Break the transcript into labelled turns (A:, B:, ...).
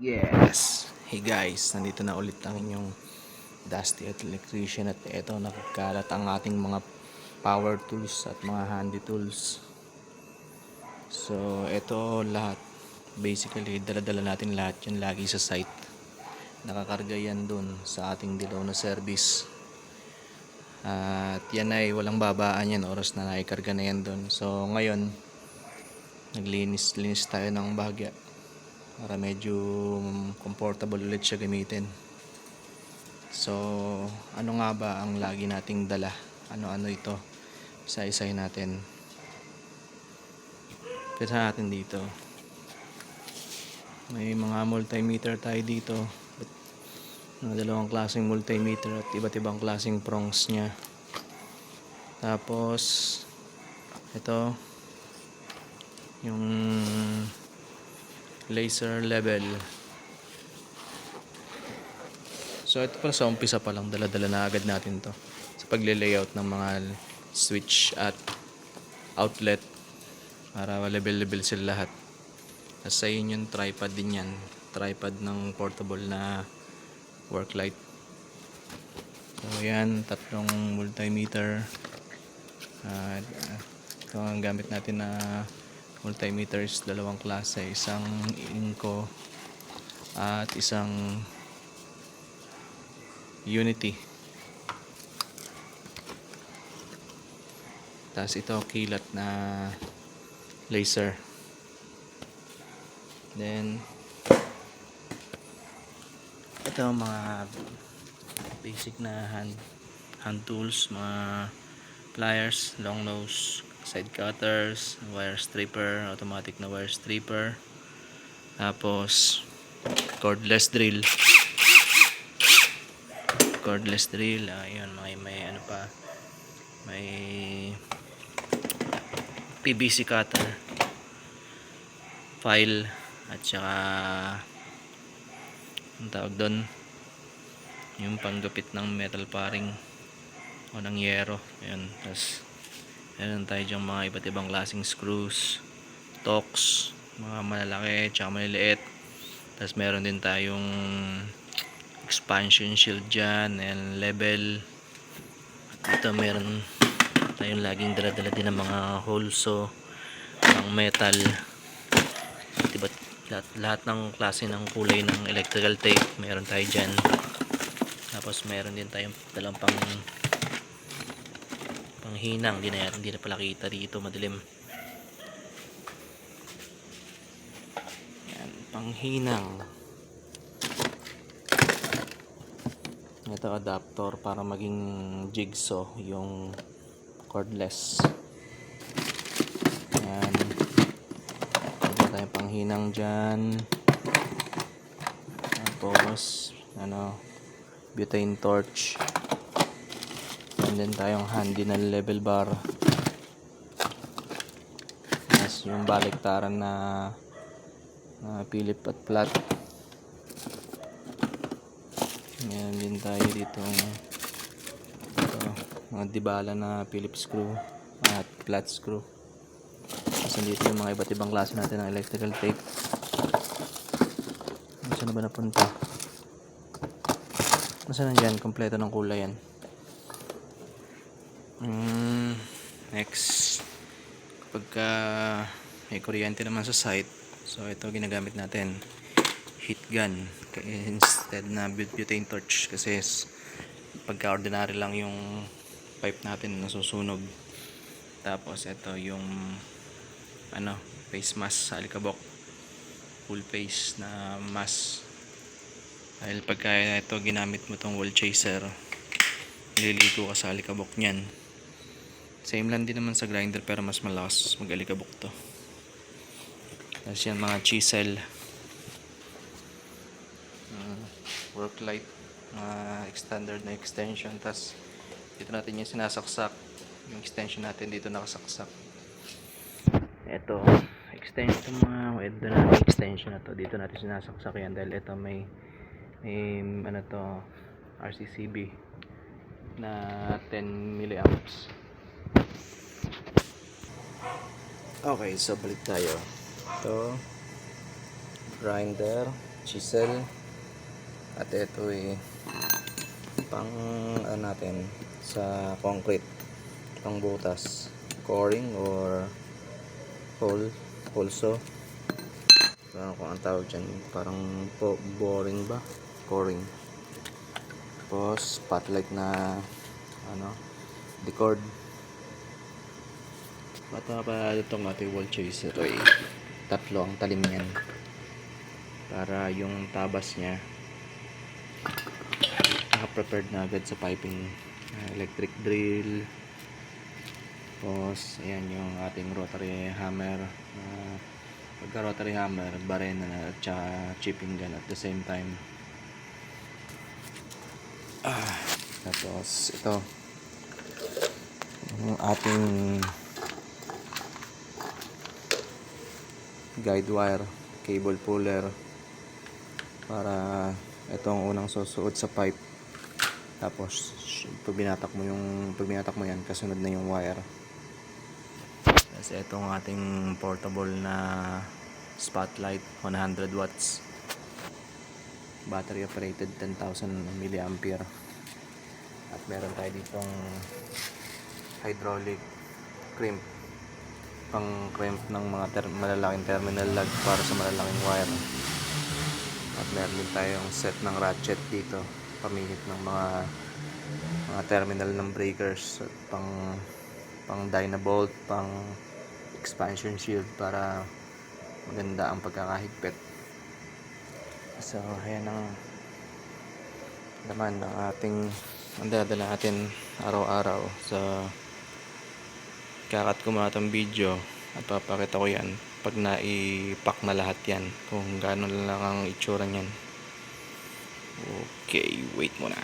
A: Yes! Hey guys, nandito na ulit ang inyong Dusty at Electrician at eto nakakalat ang ating mga power tools at mga handy tools. So, eto lahat. Basically, dala-dala natin lahat yan lagi sa site. Nakakarga yan dun sa ating dilaw na service. At yan ay walang babaan yan oras na naikarga na yan dun. So, ngayon, naglinis-linis tayo ng bahagya para medyo comfortable ulit siya gamitin. So, ano nga ba ang lagi nating dala? Ano-ano ito? Isa-isahin natin. Pisa natin dito. May mga multimeter tayo dito. Mga dalawang klaseng multimeter at iba't ibang klaseng prongs niya. Tapos, ito, yung laser level. So ito pala sa umpisa pa lang dala-dala na agad natin to sa pagle-layout ng mga switch at outlet para level-level sila lahat. Tapos sa yun yung tripod din yan. Tripod ng portable na work light. So yan, tatlong multimeter. Uh, ito ang gamit natin na multimeters, dalawang klase. Isang Inco at isang Unity. Tapos ito kilat na laser. Then ito mga basic na hand hand tools, mga pliers, long nose, side cutters, wire stripper, automatic na wire stripper. Tapos cordless drill. Cordless drill, ayun, may may ano pa. May PVC cutter. File at saka ang tawag doon yung panggapit ng metal paring o ng yero ayun tapos meron tayo dyan mga iba't ibang klaseng screws tocks mga malalaki tsaka maliliit. Tapos meron din tayong expansion shield dyan and level. Dito meron tayong laging dala-dala din ng mga holso pang metal. Diba lahat, lahat ng klase ng kulay ng electrical tape meron tayo dyan. Tapos meron din tayong dalang pang panghinang hindi na, hindi na pala kita dito madilim. Yan panghinang. Ito adapter para maging jigsaw yung cordless. Yan. Meron tayong panghinang dyan. Tapos ano butane torch and then tayong handy na level bar. Tapos yung baliktaran na na Philip at flat meron din tayo dito ito, mga dibala na Phillips screw at flat screw. Tapos dito yung mga iba't ibang klase natin ng electrical tape. Saan na ba napunta? Nasaan nandyan? Kompleto ng kulay yan. Mm, next. Kapag ka may kuryente naman sa site, so ito ginagamit natin. Heat gun. Instead na but- butane torch. Kasi pagka ordinary lang yung pipe natin nasusunog. Tapos ito yung ano, face mask sa alikabok. Full face na mask dahil pagka ito ginamit mo tong wall chaser, nililigo ka sa alikabok niyan. Same lang din naman sa grinder pero mas malakas mag alikabok to. Tapos yan mga chisel. Uh, work light. Mga standard na extension. Tapos dito natin yung sinasaksak. Yung extension natin dito nakasaksak. Ito, extension mga ito na extension na to. Dito natin sinasaksak yan dahil ito may may ano to RCCB na 10 milliamps Okay, so balik tayo. Ito, grinder. chisel at ito eh pang ano natin sa concrete. Pang butas. Coring or hole also parang kung ang tawag dyan parang po boring ba? Coring. Tapos spotlight na ano decord at mga pa itong ating wall chaser ay tatlo ang talim niyan para yung tabas niya naka-prepared na agad sa piping uh, electric drill. Tapos ayan yung ating rotary hammer uh, pagka rotary hammer barena na at saka chipping gun at the same time. Ah, tapos ito. Yung ating guide wire cable puller para itong unang susuot sa pipe. Tapos pag binatak mo yung pag binatak mo yan kasunod na yung wire. Kasi itong ating portable na spotlight 100 watts. Battery operated 10,000 milliampere. At meron tayo ditong hydraulic crimp pang crimp ng mga ter- malalaking terminal lug para sa malalaking wire. At meron din tayong set ng ratchet dito pamihit ng mga mga terminal ng breakers at pang pang dynabolt pang expansion shield para maganda ang pagkakahigpit. So ayan ang laman ng ating ang dadala natin araw-araw. Sa kakat ko muna itong video. At papakita ko yan pag naipak na lahat yan. Kung gano'n lang ang itsura niyan. Okay wait muna